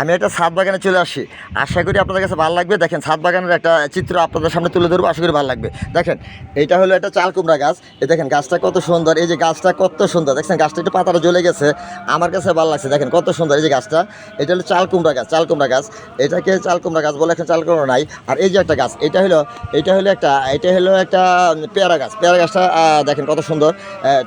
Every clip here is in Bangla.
আমি একটা ছাদ বাগানে চলে আসি। আশা করি আপনাদের কাছে ভালো লাগবে। দেখেন, ছাদ বাগানের একটা চিত্র আপনাদের সামনে তুলে ধরবো। আশা করি ভালো লাগবে। দেখেন, এটা হলো একটা চাল কুমড়া গাছ। এই দেখেন, গাছটা কত সুন্দর। এই যে গাছটা কত সুন্দর। দেখছেন, গাছটা একটু পাতাটা জ্বলে গেছে। আমার কাছে ভালো লাগছে। দেখেন, কত সুন্দর এই যে গাছটা। এটা হলো চাল কুমড়া গাছ, চাল কুমড়া গাছ। এটাকে চাল কুমড়া গাছ বলে এখন চাল কুমড়া নাই। আর এই যে একটা গাছ, এটা হলো এটা হলো একটা, এটা হলো একটা পেয়ারা গাছ। পেয়ারা গাছটা দেখেন কত সুন্দর।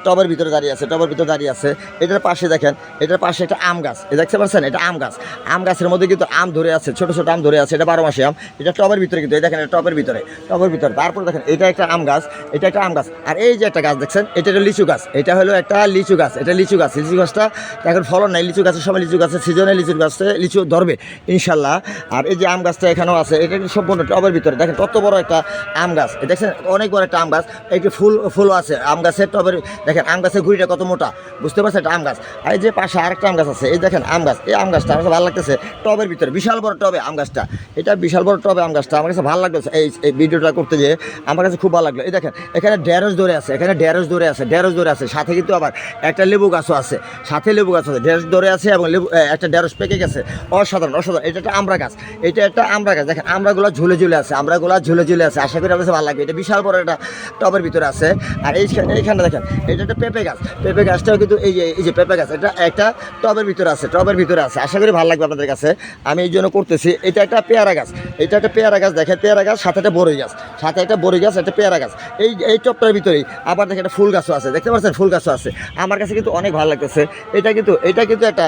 টবের ভিতরে দাঁড়িয়ে আছে, টবের ভিতরে দাঁড়িয়ে আছে। এটার পাশে দেখেন, এটার পাশে একটা আম গাছ। দেখতে পাচ্ছেন? এটা আম গাছ। আম গাছের মধ্যে কিন্তু আম ধরে আছে, ছোট ছোট আম ধরে আছে, এটা বারো মাসে আম। এটা টবের ভিতরে কিন্তু, এই দেখেন এটা টবের ভিতরে টবের ভিতরে। তারপর দেখেন, এটা একটা আম গাছ, এটা একটা আম গাছ। আর এই যে একটা গাছ দেখছেন, এটা একটা লিচু গাছ, এটা হলো একটা লিচু গাছ, এটা লিচু গাছ। লিচু গাছটা, এখন ফলন নাই, লিচু গাছের সময় লিচু গাছের সিজনে লিচু গাছে লিচু ধরবে, ইনশাল্লাহ। আর এই যে আম গাছটা এখানেও আছে, এটা কিন্তু সম্পূর্ণ টবের ভিতরে। দেখেন, কত বড় একটা আম গাছ। দেখছেন, অনেক বড় একটা আম গাছ, একটি ফুল, ফুলও আছে আম গাছের টবের, দেখেন, আম গাছের গুড়িটা কত মোটা, বুঝতে পারছেন? এটা আম গাছ। আর এই যে পাশে আরেকটা আম গাছ আছে, এই দেখেন, আম গাছ। এই আম গাছটা আমার ভালো লাগতেছে টবের ভিতরে, বিশাল বড় টবে আম গাছটা। এটা বিশাল বড় টবে আম গাছটা। আমার কাছে ভালো লাগল এই ভিডিওটা করতে যেয়ে আমার কাছে খুব ভালো লাগল। এই দেখেন, এখানে ঢেঁড়স ধরে আছে, এখানে ঢেঁড়স ধরে আছে, ঢেঁড়স ধরে আছে। সাথে কিন্তু আবার একটা লেবু গাছও আছে, সাথে লেবু গাছ আছে। ঢেঁড়স ধরে আছে এবং লেবু একটা ঢেঁড়স পেকে গেছে। অসাধারণ অসাধারণ। এটা একটা আমরা গাছ। এটা একটা আমরা গাছ। দেখেন আমরাগুলো ঝুলে ঝুলে আছে আমরাগুলো ঝুলে ঝুলে আছে। আশা করি আমার ভালো লাগবে। এটা বিশাল বড় একটা টবের ভিতরে আছে। আর এই এইখানে দেখেন, এটা একটা পেঁপে গাছ। পেঁপে গাছটাও কিন্তু এই যে এই যে পেঁপে গাছ, এটা একটা টবের ভিতরে আছে, টবের ভিতরে আছে। আশা করি ভালো লাগবে আপনাদের কাছে। আমি এই জন্য করতেছি, এটা একটা পেয়ারা গাছ। এটা একটা পেয়ারা গাছ, দেখেন, পেয়ারা গাছ, সাথে একটা বড়ই গাছ। সাথে একটা বড়ই গাছ, একটা পেয়ারা গাছ। এই এই টপটার ভিতরেই আবার দেখেন একটা ফুল গাছও আছে। দেখতে পাচ্ছেন? ফুল গাছও আছে। আমার কাছে কিন্তু অনেক ভালো লাগতেছে। এটা কিন্তু এটা কিন্তু একটা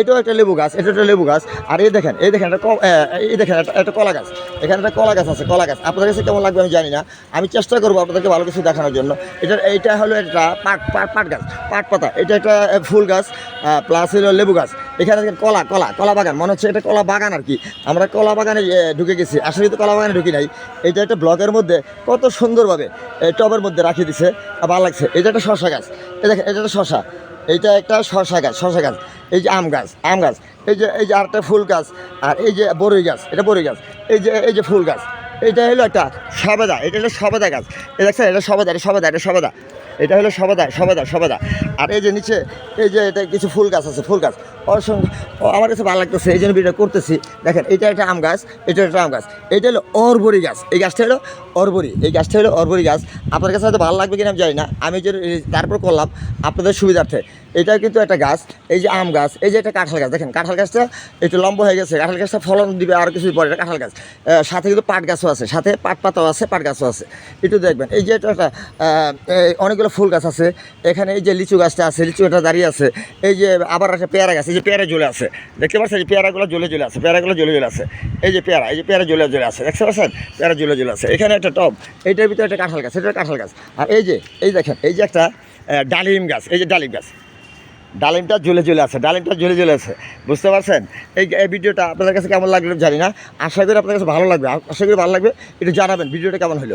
এটাও একটা লেবু গাছ এটা একটা লেবু গাছ। আর এই দেখেন এই দেখেন একটা এই দেখেন একটা কলা গাছ। এখানে একটা কলা গাছ আছে, কলা গাছ। আপনাদের কাছে কেমন লাগবে আমি জানি না। আমি চেষ্টা করব আপনাদেরকে ভালো কিছু দেখানোর জন্য। এটা, এইটা হলো একটা পাট পাট পাট গাছ, পাট পাতা। এটা একটা ফুল গাছ প্লাস হলো লেবু গাছ। এখানে কলা কলা কলা বাগান। মনে হচ্ছে এটা কলা বাগান আর কি। আমরা কলা বাগানে ঢুকে গেছি। আসলে তো কলা বাগানে ঢুকি নাই। এটা একটা ব্লকের মধ্যে কত সুন্দরভাবে টবের মধ্যে রাখিয়ে দিছে। ভালো লাগছে। এটা একটা শশা গাছ। এই দেখেন এটা একটা শশা এইটা একটা শশা গাছ শশা গাছ। এই যে আম গাছ আম গাছ। এই যে এই যে আরেকটা ফুল গাছ আর এই যে বরই গাছ, এটা বরই গাছ। এই যে এই যে ফুল গাছ। এটা হলো একটা সবেদা। এটা হলো সবেদা গাছ। এই দেখছেন, এটা সবেদা এটা সবেদা এটা সবেদা। এটা হলো সবেদা সবেদা সবেদা। আর এই যে নিচে, এই যে এটা কিছু ফুল গাছ আছে, ফুল গাছ। অসংখ্য আমার কাছে ভালো লাগতেছে, এই জন্য ভিডিও করতেছি। দেখেন, এটা একটা আম গাছ, এটা একটা আম গাছ। এটা হলো অরবরি গাছ। এই গাছটা হলো অরবরি। এই গাছটা হলো অরবরি গাছ। আপনার কাছে হয়তো ভালো লাগবে কিনা আমি জানি না। আমি যে তারপর করলাম, আপনাদের সুবিধার্থে। এটা কিন্তু একটা গাছ, এই যে আম গাছ, এই যে একটা কাঁঠাল গাছ। দেখেন, কাঁঠাল গাছটা একটু লম্বা হয়ে গেছে। কাঁঠাল গাছটা ফলন দিবে আর কিছু পরে। এটা কাঁঠাল গাছ। সাথে কিন্তু পাট গাছও আছে। সাথে পাট পাতাও আছে, পাট গাছও আছে। একটু দেখবেন। এই যে এটা একটা অনেকগুলো ফুল গাছ আছে। এখানে এই যে লিচু গাছটা আছে, লিচু গাছটা দাঁড়িয়ে আছে। এই যে আবার একটা পেয়ারা গাছ। এই যে পেয়ারা জ্বলে আছে। দেখতে পাচ্ছেন এই পেয়ারাগুলো জ্বলে জ্বলে আছে, পেয়ারাগুলো জ্বলে জ্বলে আছে। এই যে পেয়ারা, এই যে পেয়ারা জ্বলে জ্বলে আছে, দেখতে পাচ্ছেন? পেয়ারা জ্বলে জ্বলে আছে। এখানে একটা টব, এইটার ভিতরে একটা কাঁঠাল গাছ, এটা কাঁঠাল গাছ। আর এই যে, এই দেখেন, এই যে একটা ডালিম গাছ, এই যে ডালিম গাছ। ডালিমটা ঝুলে ঝুলে আছে, ডালিমটা ঝুলে ঝুলে আছে। বুঝতে পারছেন? এই এই ভিডিওটা আপনাদের কাছে কেমন লাগল জানি না। আশা করি আপনাদের কাছে ভালো লাগবে। আশা করি ভালো লাগবে। একটু জানাবেন, ভিডিওটা কেমন হলো?